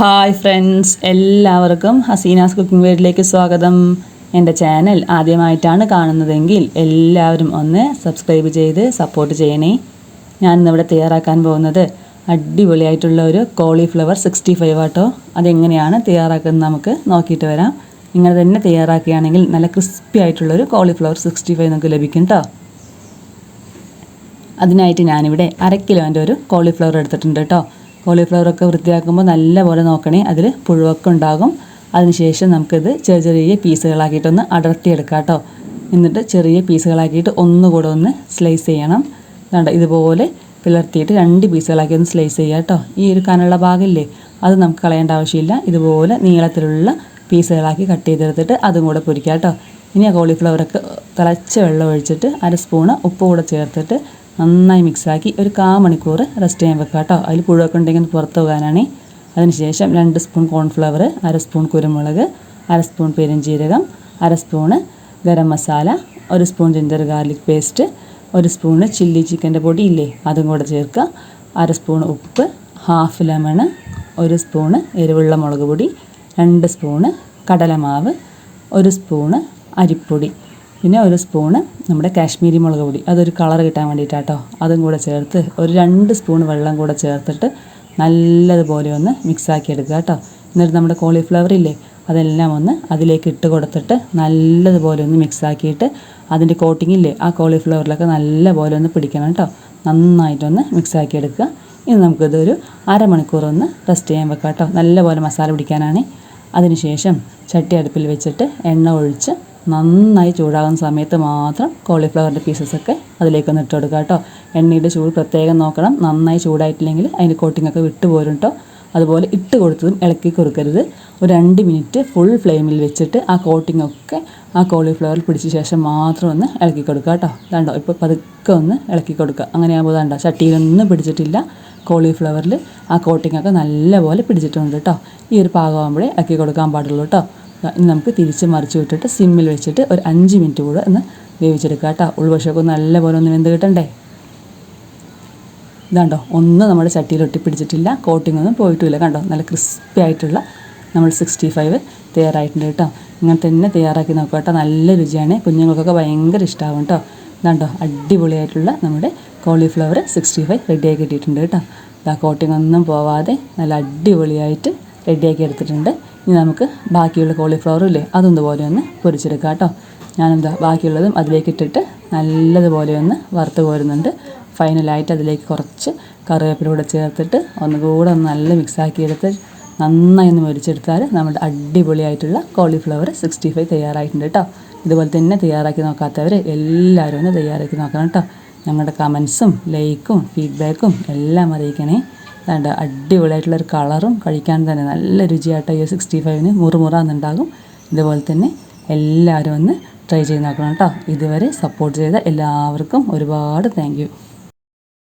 Hi friends എല്ലാവർക്കും Hasina's cooking വേഡിലേക്ക് സ്വാഗതം. എന്റെ ചാനൽ ആദ്യമായിട്ടാണ് കാണുന്നതെങ്കിൽ എല്ലാവരും ഒന്ന് സബ്സ്ക്രൈബ് ചെയ്ത് സപ്പോർട്ട് ചെയ്യണേ. ഞാൻ ഇന്നിവിടെ തയ്യാറാക്കാൻ പോകുന്നത് അടിപൊളിയായിട്ടുള്ള ഒരു കോളിഫ്ലവർ സിക്സ്റ്റി ഫൈവ് ആട്ടോ. അതെങ്ങനെയാണ് തയ്യാറാക്കുന്നത് നമുക്ക് നോക്കിയിട്ട് വരാം. നിങ്ങൾ തന്നെ തയ്യാറാക്കുകയാണെങ്കിൽ നല്ല ക്രിസ്പി ആയിട്ടുള്ളൊരു കോളിഫ്ലവർ സിക്സ്റ്റി ഫൈവ് നമുക്ക് ലഭിക്കും കേട്ടോ അതിനായിട്ട് ഞാനിവിടെ അര കിലോന്റെ ഒരു കോളിഫ്ലവർ എടുത്തിട്ടുണ്ട് കേട്ടോ കോളിഫ്ലവറൊക്കെ വൃത്തിയാക്കുമ്പോൾ നല്ലപോലെ നോക്കണേ. അതിൽ പുഴുവൊക്കെ ഉണ്ടാകും. അതിനുശേഷം നമുക്കിത് ചെറിയ ചെറിയ പീസുകളാക്കിയിട്ടൊന്ന് അടർത്തിയെടുക്കാം കേട്ടോ എന്നിട്ട് ചെറിയ പീസുകളാക്കിയിട്ട് ഒന്നുകൂടെ ഒന്ന് സ്ലൈസ് ചെയ്യണം. വേണ്ട ഇതുപോലെ പിളർത്തിയിട്ട് രണ്ട് പീസുകളാക്കി ഒന്ന് സ്ലൈസ് ചെയ്യുക കേട്ടോ. ഈ ഒരു കനുള്ള ഭാഗമില്ലേ അത് നമുക്ക് കളയേണ്ട ആവശ്യമില്ല. ഇതുപോലെ നീളത്തിലുള്ള പീസുകളാക്കി കട്ട് ചെയ്തെടുത്തിട്ട് അതും കൂടെ പൊരിക്കുക കേട്ടോ. ഇനി ആ കോളിഫ്ലവറൊക്കെ തിളച്ച വെള്ളം ഒഴിച്ചിട്ട് അര സ്പൂണ് ഉപ്പ് കൂടെ ചേർത്തിട്ട് നന്നായി മിക്സാക്കി ഒരു കാ മണിക്കൂർ റെസ്റ്റ് ചെയ്യാൻ വെക്കുക കേട്ടോ. അതിൽ പുഴുവൊക്കെ ഉണ്ടെങ്കിൽ പുറത്ത് പോകാനാണ്. അതിനുശേഷം രണ്ട് സ്പൂൺ കോൺഫ്ലവർ അര സ്പൂൺ കുരുമുളക് അര സ്പൂൺ പെരുംജീരകം അര സ്പൂണ് ഗരം മസാല ഒരു സ്പൂൺ ജിഞ്ചർ ഗാർലിക് പേസ്റ്റ് ഒരു സ്പൂണ് ചില്ലി ചിക്കന്റെ പൊടി ഇല്ലേ അതും കൂടെ ചേർക്കുക. അര സ്പൂൺ ഉപ്പ് ഹാഫ് ലെമണ് ഒരു സ്പൂണ് എരിവുള്ള മുളക് പൊടി രണ്ട് സ്പൂണ് കടലമാവ് ഒരു സ്പൂണ് അരിപ്പൊടി. പിന്നെ ഒരു സ്പൂണ് നമ്മുടെ കാശ്മീരി മുളക് പൊടി. അതൊരു കളർ കിട്ടാൻ വേണ്ടിയിട്ടാട്ടോ. അതും കൂടെ ചേർത്ത് ഒരു രണ്ട് സ്പൂൺ വെള്ളം കൂടെ ചേർത്തിട്ട് നല്ലതുപോലെ ഒന്ന് മിക്സാക്കി എടുക്കുക കേട്ടോ. എന്നിട്ട് നമ്മുടെ കോളിഫ്ലവർ ഇല്ലേ അതെല്ലാം ഒന്ന് അതിലേക്ക് ഇട്ട് കൊടുത്തിട്ട് നല്ലതുപോലെ ഒന്ന് മിക്സാക്കിയിട്ട് അതിന്റെ കോട്ടിംഗ് ഇല്ലേ ആ കോളിഫ്ലവറിലൊക്കെ നല്ലപോലെ ഒന്ന് പിടിക്കണം കേട്ടോ. നന്നായിട്ടൊന്ന് മിക്സാക്കി എടുക്കുക. ഇനി നമുക്കിതൊരു അരമണിക്കൂർ ഒന്ന് റെസ്റ്റ് ചെയ്യാൻ വെക്കാം കേട്ടോ. നല്ലപോലെ മസാല പിടിക്കാനാണ്. അതിനുശേഷം ചട്ടി അടുപ്പിൽ വെച്ചിട്ട് എണ്ണ ഒഴിച്ച് നന്നായി ചൂടാകുന്ന സമയത്ത് മാത്രം കോളിഫ്ലവറിന്റെ പീസസൊക്കെ അതിലേക്കൊന്ന് ഇട്ട് കൊടുക്കുക കേട്ടോ. എണ്ണയുടെ ചൂട് പ്രത്യേകം നോക്കണം. നന്നായി ചൂടായിട്ടില്ലെങ്കിൽ അതിന്റെ കോട്ടിങ്ങൊക്കെ വിട്ടു കേട്ടോ. അതുപോലെ ഇട്ട് കൊടുത്തതും ഇളക്കി കൊടുക്കരുത്. ഒരു രണ്ട് മിനിറ്റ് ഫുൾ ഫ്ലെയിമിൽ വെച്ചിട്ട് ആ കോട്ടിംഗ് ഒക്കെ ആ കോളിഫ്ലവറിൽ പിടിച്ച ശേഷം മാത്രം ഒന്ന് ഇളക്കി കൊടുക്കുക കേട്ടോ. ഇതാണ്ടോ? ഇപ്പോൾ പതുക്കെ ഒന്ന് ഇളക്കി കൊടുക്കുക. അങ്ങനെയാകുമ്പോൾ ഇതാണ്ടോ? ചട്ടിയിലൊന്നും പിടിച്ചിട്ടില്ല. കോളിഫ്ലവറിൽ ആ കോട്ടിങ്ങൊക്കെ നല്ലപോലെ പിടിച്ചിട്ടുണ്ട് കേട്ടോ. ഈ ഒരു പാകമാകുമ്പോഴേ ഇളക്കി കൊടുക്കാൻ പാടുള്ളൂ കേട്ടോ. ഇനി നമുക്ക് തിരിച്ച് മറിച്ച് വിട്ടിട്ട് സിമ്മിൽ വെച്ചിട്ട് ഒരു അഞ്ച് മിനിറ്റ് കൂടെ ഒന്ന് വേവിച്ചെടുക്കുക കേട്ടോ. ഉൾവശമൊക്കെ നല്ലപോലെ ഒന്ന് വെന്ത് കിട്ടണ്ടേ? ഇതാണ്ടോ ഒന്നും നമ്മുടെ ചട്ടിയിൽ ഒട്ടിപ്പിടിച്ചിട്ടില്ല. കോട്ടിംഗ് ഒന്നും പോയിട്ടില്ല. കണ്ടോ നല്ല ക്രിസ്പി ആയിട്ടുള്ള നമ്മൾ സിക്സ്റ്റി ഫൈവ് തയ്യാറായിട്ടുണ്ട് കേട്ടോ. ഇങ്ങനെ തന്നെ തയ്യാറാക്കി നോക്കുക കേട്ടോ. നല്ല രുചിയാണ്. കുഞ്ഞുങ്ങൾക്കൊക്കെ ഭയങ്കര ഇഷ്ടമാവും കേട്ടോ. ഇതാണ്ടോ അടിപൊളിയായിട്ടുള്ള നമ്മുടെ കോളിഫ്ലവർ സിക്സ്റ്റി ഫൈവ് റെഡിയാക്കി കിട്ടിയിട്ടുണ്ട് കേട്ടോ. ഇതാ കോട്ടിംഗ് ഒന്നും പോവാതെ നല്ല അടിപൊളിയായിട്ട് റെഡിയാക്കി എടുത്തിട്ടുണ്ട്. ഇനി നമുക്ക് ബാക്കിയുള്ള കോളിഫ്ലവറും ഇല്ലേ അതൊന്നുപോലെ ഒന്ന് പൊരിച്ചെടുക്കാം കേട്ടോ. ഞാനെന്താ ബാക്കിയുള്ളതും അതിലേക്ക് ഇട്ടിട്ട് നല്ലതുപോലെ ഒന്ന് വറുത്ത് കോരുന്നുണ്ട്. ഫൈനലായിട്ട് അതിലേക്ക് കുറച്ച് കറിവേപ്പില കൂടെ ചേർത്തിട്ട് ഒന്നുകൂടെ ഒന്ന് നല്ല മിക്സാക്കി എടുത്ത് നന്നായി ഒന്ന് മൊരിച്ചെടുത്താൽ നമ്മുടെ അടിപൊളിയായിട്ടുള്ള കോളിഫ്ലവർ സിക്സ്റ്റി ഫൈവ് തയ്യാറായിട്ടുണ്ട് കേട്ടോ. ഇതുപോലെ തന്നെ തയ്യാറാക്കി നോക്കാത്തവർ എല്ലാവരും ഒന്ന് തയ്യാറാക്കി നോക്കണം കേട്ടോ. ഞങ്ങളുടെ കമൻസും ലൈക്കും ഫീഡ്ബാക്കും എല്ലാം അറിയിക്കണേ. അതുകൊണ്ട് അടിപൊളിയായിട്ടുള്ളൊരു കളറും കഴിക്കാൻ തന്നെ നല്ല രുചിയായിട്ട് ഈ സിക്സ്റ്റി ഫൈവിന് മുറുമുറാന്നുണ്ടാകും. ഇതുപോലെ തന്നെ എല്ലാവരും ഒന്ന് ട്രൈ ചെയ്ത് നോക്കണം കേട്ടോ. ഇതുവരെ സപ്പോർട്ട് ചെയ്ത എല്ലാവർക്കും ഒരുപാട് താങ്ക്